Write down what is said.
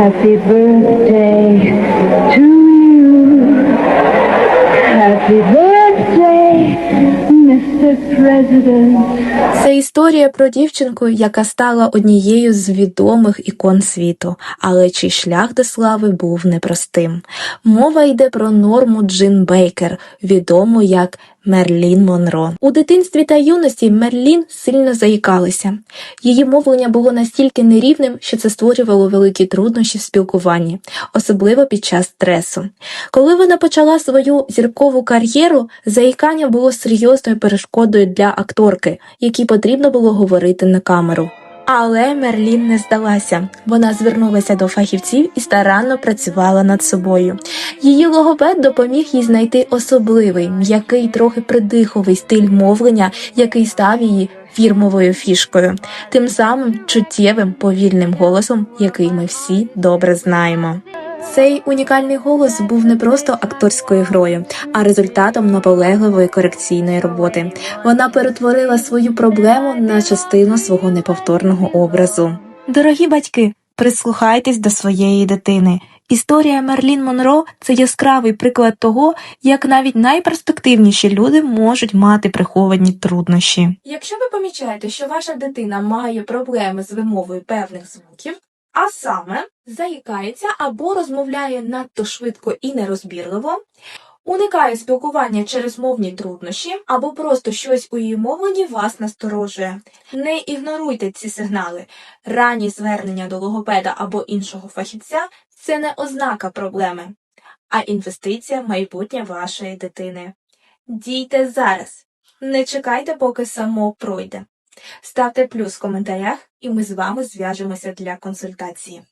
Happy birthday to you. Happy birthday, Mr. President. Це історія про дівчинку, яка стала однією з відомих ікон світу, але чий шлях до слави був непростим. Мова йде про Норму Джин Бейкер, відому як Мерлін Монро. У дитинстві та юності Мерлін сильно заїкалася. Її мовлення було настільки нерівним, що це створювало великі труднощі в спілкуванні, особливо під час стресу. Коли вона почала свою зіркову кар'єру, заїкання було серйозною перешкодою для акторки, якій потрібно було говорити на камеру. Але Мерлін не здалася. Вона звернулася до фахівців і старанно працювала над собою. Її логопед допоміг їй знайти особливий, м'який, трохи придиховий стиль мовлення, який став її фірмовою фішкою, тим самим чуттєвим повільним голосом, який ми всі добре знаємо. Цей унікальний голос був не просто акторською грою, а результатом наполегливої корекційної роботи. Вона перетворила свою проблему на частину свого неповторного образу. Дорогі батьки, прислухайтесь до своєї дитини. Історія Мерлін Монро це яскравий приклад того, як навіть найперспективніші люди можуть мати приховані труднощі. Якщо ви помічаєте, що ваша дитина має проблеми з вимовою певних звуків, а саме заїкається або розмовляє надто швидко і нерозбірливо, уникає спілкування через мовні труднощі, або просто щось у її мовленні вас насторожує. Не ігноруйте ці сигнали. Ранні звернення до логопеда або іншого фахівця це не ознака проблеми, а інвестиція в майбутнє вашої дитини. Дійте зараз. Не чекайте, поки само пройде. Ставте плюс в коментарях, і ми з вами зв'яжемося для консультації.